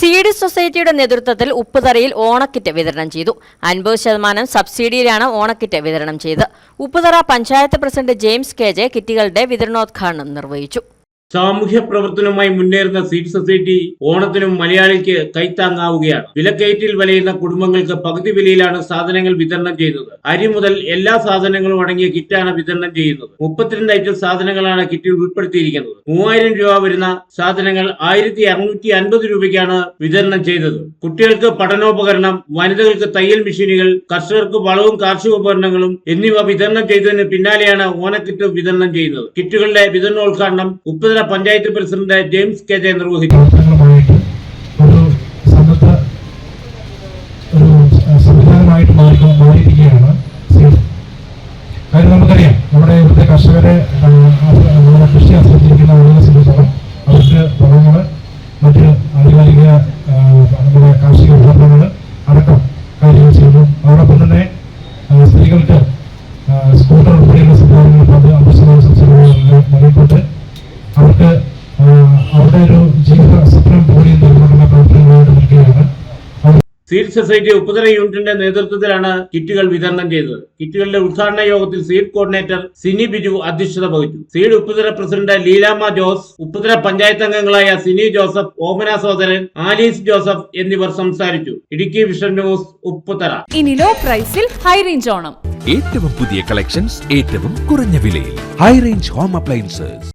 Seed സൊസൈറ്റിയുടെ നേതൃത്വത്തിൽ ഉപ്പുതറയിൽ ഓണക്കിറ്റ് വിതരണം ചെയ്തു. അൻപത് ശതമാനം സബ്സിഡിയിലാണ് ഓണക്കിറ്റ് വിതരണം ചെയ്തത്. Upputhara panchayat president James K J കിറ്റുകളുടെ വിതരണോദ്ഘാടനം നിർവഹിച്ചു. സാമൂഹ്യ പ്രവർത്തനവുമായി മുന്നേറുന്ന സീഡ് സൊസൈറ്റി ഓണത്തിനും മലയാളിക്ക് കൈത്താങ്ങാവുകയാണ്. വിലക്കയറ്റിൽ വലയുന്ന കുടുംബങ്ങൾക്ക് പകുതി വിലയിലാണ് സാധനങ്ങൾ വിതരണം ചെയ്യുന്നത്. അരി മുതൽ എല്ലാ സാധനങ്ങളും അടങ്ങിയ കിറ്റാണ് വിതരണം ചെയ്യുന്നത്. മുപ്പത്തിരണ്ട് ഐറ്റം സാധനങ്ങളാണ് കിറ്റിൽ ഉൾപ്പെടുത്തിയിരിക്കുന്നത്. മൂവായിരം രൂപ വരുന്ന സാധനങ്ങൾ ആയിരത്തി അറുന്നൂറ്റി അൻപത് രൂപയ്ക്കാണ് വിതരണം ചെയ്തത്. കുട്ടികൾക്ക് പഠനോപകരണം വനിതകൾക്ക് തയ്യൽ മെഷീനുകൾ കർഷകർക്ക് വളവും കാർഷിക ഉപകരണങ്ങളും എന്നിവ വിതരണം ചെയ്തതിന് പിന്നാലെയാണ് ഓണക്കിറ്റ് വിതരണം ചെയ്യുന്നത്. കിറ്റുകളുടെ വിതരണോദ്ഘാടനം Upputhala panchayat president James K J നിർവഹിച്ചു. കാര്യം നമുക്കറിയാം നമ്മുടെ ഇവിടുത്തെ കർഷകരെ നമ്മുടെ കൃഷി ആശ്രയിച്ചിരിക്കുന്ന ആളുകളെ സംബന്ധിച്ചിടത്തോളം അവർക്ക് വളങ്ങൾ മറ്റ് ആധികാരിക നമ്മുടെ കാർഷിക ഉപകരണങ്ങൾ അടക്കം കാര്യങ്ങൾ ചെയ്യുന്നു അതോടൊപ്പം തന്നെ സ്ത്രീകൾക്ക് സ്കൂട്ടർ സീഡ് സൊസൈറ്റി ഉപ്പുതറ യൂണിറ്റിന്റെ നേതൃത്വത്തിലാണ് കിറ്റുകൾ വിതരണം ചെയ്തത്. കിറ്റുകളുടെ ഉദ്ഘാടന യോഗത്തിൽ സീഡ് കോർഡിനേറ്റർ സിനി ബിജു അധ്യക്ഷത വഹിച്ചു. സീഡ് ഉപ്പുതറ പ്രസിഡന്റ് ലീലാമ്മ ജോസ് ഉപ്പുതറ പഞ്ചായത്ത് അംഗങ്ങളായ Sini Joseph Omana Sodaran Alice Joseph എന്നിവർ സംസാരിച്ചു. Idukki vision news Upputhara. ഇനി ലോ പ്രൈസിൽ ഹൈ റേഞ്ച് ഓണം. ഏറ്റവും പുതിയ കളക്ഷൻസ് ഏറ്റവും കുറഞ്ഞ വിലയിൽ. High range home appliances